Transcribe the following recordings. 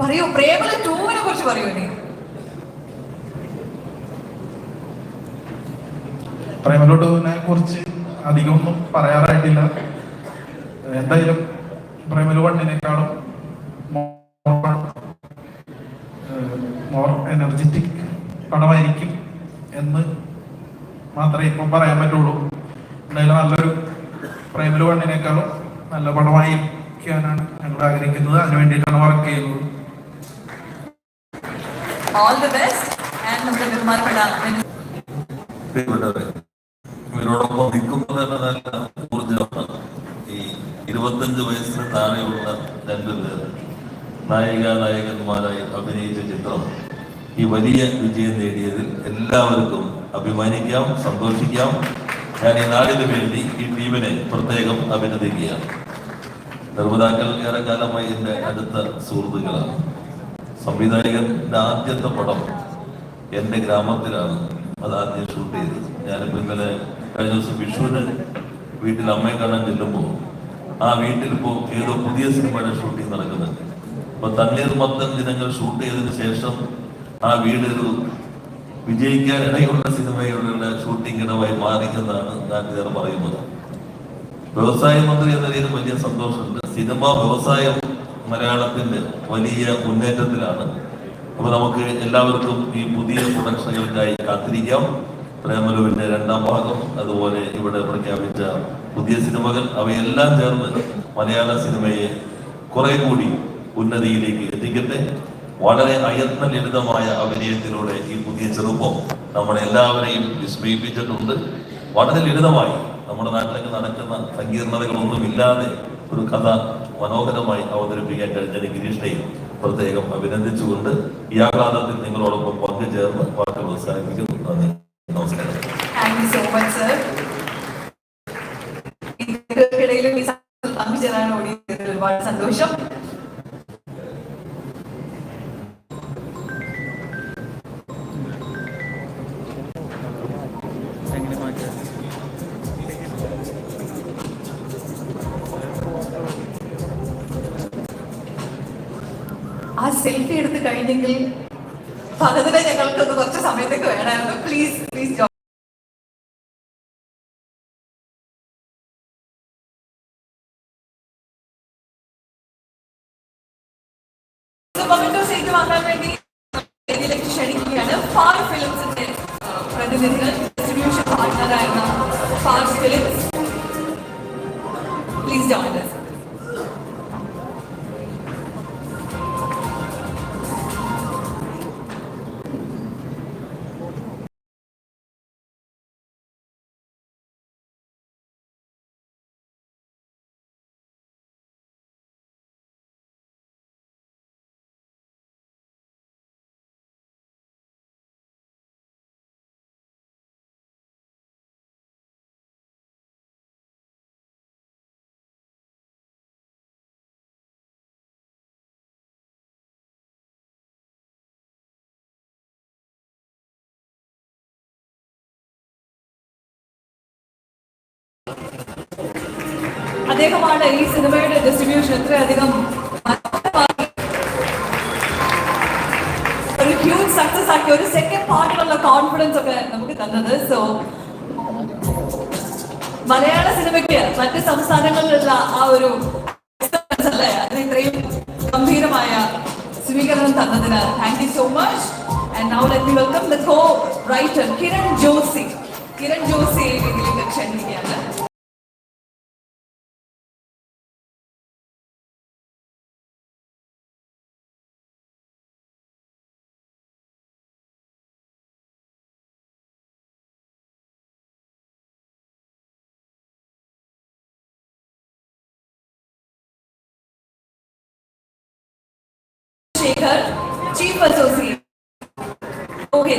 പറയൂ പ്രേമല ടൂവിനെ കുറിച്ച് പറയൂ എന്നെ പ്രേമല ടൂവിനെ കുറിച്ച് അധികമൊന്നും പറയാറായിട്ടില്ല. എന്തായാലും പ്രേമലു വണ്ണിനേക്കാളും മോർ എനർജറ്റിക് പടമായിരിക്കും എന്ന് മാത്രമേ ഇപ്പം പറയാൻ പറ്റുള്ളൂ. എന്തായാലും നല്ലൊരു പ്രേമല വണ്ണിനേക്കാളും നല്ല പടമായിരിക്കാനാണ് ഞങ്ങൾ ആഗ്രഹിക്കുന്നത് അതിനു വേണ്ടിയിട്ടാണ് വർക്ക് ചെയ്യുന്നത്. ഓൾ ദി ബെസ്റ്റ് ആൻഡ് നമ്മുടെ ബഹുമാനപ്പെട്ട ഇവരോടൊപ്പം നിൽക്കുന്നത് തന്നെ നല്ല ഈ ഇരുപത്തഞ്ച് വയസ്സിന് താഴെയുള്ള രണ്ടുപേർ നായിക നായകന്മാരായി അഭിനയിച്ച ചിത്രം ഈ വലിയ വിജയം നേടിയതിൽ എല്ലാവർക്കും അഭിമാനിക്കാം സന്തോഷിക്കാം. ഞാൻ ഈ നാടിന് വേണ്ടി ഈ ടീമിനെ പ്രത്യേകം അഭിനന്ദിക്കുകയാണ്. നിർമ്മിതാക്കൾ ഏറെക്കാലമായി എന്റെ അടുത്ത സുഹൃത്തുക്കളാണ്. സംവിധായകന്റെ ആദ്യത്തെ പടം എന്റെ ഗ്രാമത്തിലാണ്. അത് ആദ്യം ഷൂട്ട് ചെയ്തത്. ഞാനിപ്പോ ഇന്നലെ കഴിഞ്ഞ ദിവസം വിഷുവിന് വീട്ടിൽ അമ്മയെ കാണാൻ ചെല്ലുമ്പോൾ ആ വീട്ടിൽ ഇപ്പോൾ ഏതോ പുതിയ സിനിമയുടെ ഷൂട്ടിംഗ് നടക്കുന്നുണ്ട്. അപ്പൊ തണ്ണീർമത്തൻ ദിനങ്ങൾ ഷൂട്ട് ചെയ്തതിനു ശേഷം ആ വീട് ഒരു വിജയിക്കാൻ ഇടയുള്ള സിനിമയുടെ ഷൂട്ടിംഗ് ഇടമായി ഞാൻ നാട്ടുകാർ പറയുന്നത്. വ്യവസായ മന്ത്രി എന്ന രീതിയിൽ വലിയ സന്തോഷമുണ്ട്. സിനിമ വ്യവസായം മലയാളത്തിന്റെ വലിയ മുന്നേറ്റത്തിലാണ്. അപ്പൊ നമുക്ക് എല്ലാവർക്കും ഈ പുതിയ പ്രൊഡക്ഷനുകൾക്കായി കാത്തിരിക്കാം. പ്രേമലുവിന്റെ രണ്ടാം ഭാഗം അതുപോലെ ഇവിടെ പ്രഖ്യാപിച്ച പുതിയ സിനിമകൾ അവയെല്ലാം ചേർന്ന് മലയാള സിനിമയെ കുറെ കൂടി ഉന്നതിയിലേക്ക് എത്തിക്കട്ടെ. വളരെ അയത്ന ലളിതമായ അഭിനയത്തിലൂടെ ഈ പുതിയ ചെറുപ്പം നമ്മളെ എല്ലാവരെയും വിസ്മയിപ്പിച്ചിട്ടുണ്ട്. വളരെ ലളിതമായി നമ്മുടെ നാട്ടിലേക്ക് നടക്കുന്ന സങ്കീർണതകളൊന്നുമില്ലാതെ ഒരു കഥ മനോഹരമായി അവതരിപ്പിക്കാൻ കഴിഞ്ഞ ഗിരീഷിനെയും പ്രത്യേകം അഭിനന്ദിച്ചുകൊണ്ട് ഈ ആഹ്ലാദത്തിൽ നിങ്ങളോടൊപ്പം പങ്കുചേർന്ന് വാക്കുകൾ അവസാനിപ്പിക്കുന്നു നന്ദി. നമസ്കാരം. ഒരുപാട് യു ആ സെൽഫി എടുത്ത് കഴിഞ്ഞെങ്കിൽ പലതിനെ ഞങ്ങൾക്ക് കുറച്ച് സമയത്തേക്ക് വേണമായിരുന്നു. പ്ലീസ് പ്ലീസ് ക്ഷണിക്കുകയാണ്. ഫാർ ഫിലിംസിന്റെ പ്രതിനിധികൾ. അദ്ദേഹമാണ് ഈ സിനിമയുടെ ഡിസ്ട്രിബ്യൂഷൻ ഇത്രയധികം ഒരു ഹ്യൂജ് സക്സസ് ആക്കി. ഒരു സെക്കൻഡ് പാർട്ടിലുള്ള കോൺഫിഡൻസ് ഒക്കെ നമുക്ക് തന്നത്. സോ മലയാള സിനിമയ്ക്ക് മറ്റ് സംസ്ഥാനങ്ങളിലുള്ള ആ ഒരു അല്ലേ? അതിന് ഇത്രയും ഗംഭീരമായ സ്വീകരണം തന്നതിന് thank you so much and now let welcome the co writer Kiran Josy. Kiran Josy ഇതിലേക്ക് ക്ഷണിക്കുകയാണ്. Shekhar chief associate okay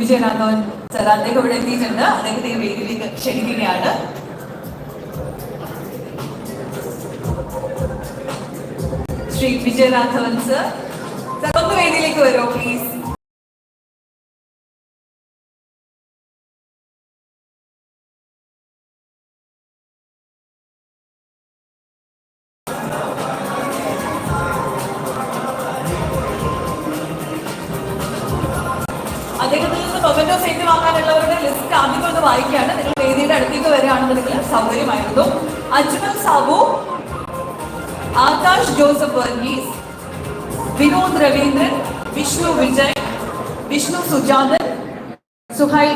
Vijayaraghavan sir അദ്ദേഹം ഇവിടെ എത്തിയിട്ടുണ്ട്. അദ്ദേഹത്തെ വേദിയിലേക്ക് ക്ഷണിക്കുകയാണ്. ശ്രീ വിജയരാഘവൻ സർ സർ ഒന്ന് വേദിയിലേക്ക് വരുമോ പ്ലീസ് അദ്ദേഹത്തിൽ നിന്ന് മൊമെന്റോ സീറ്റ് വാങ്ങാനുള്ളവരുടെ ലിസ്റ്റ് ആദ്യം ഒന്ന് വായിക്കുകയാണ് നിങ്ങൾ വേദിയുടെ അടുത്തേക്ക് വരികയാണെന്നുണ്ടെങ്കിൽ സൗകര്യമായിരുന്നു. അജ്മൽ സാബു ആകാശ് ജോസഫ് വർഗീസ് വിനോദ് രവീന്ദ്രൻ വിഷ്ണു വിജയ് വിഷ്ണു സുജാതൻ സുഹൈൽ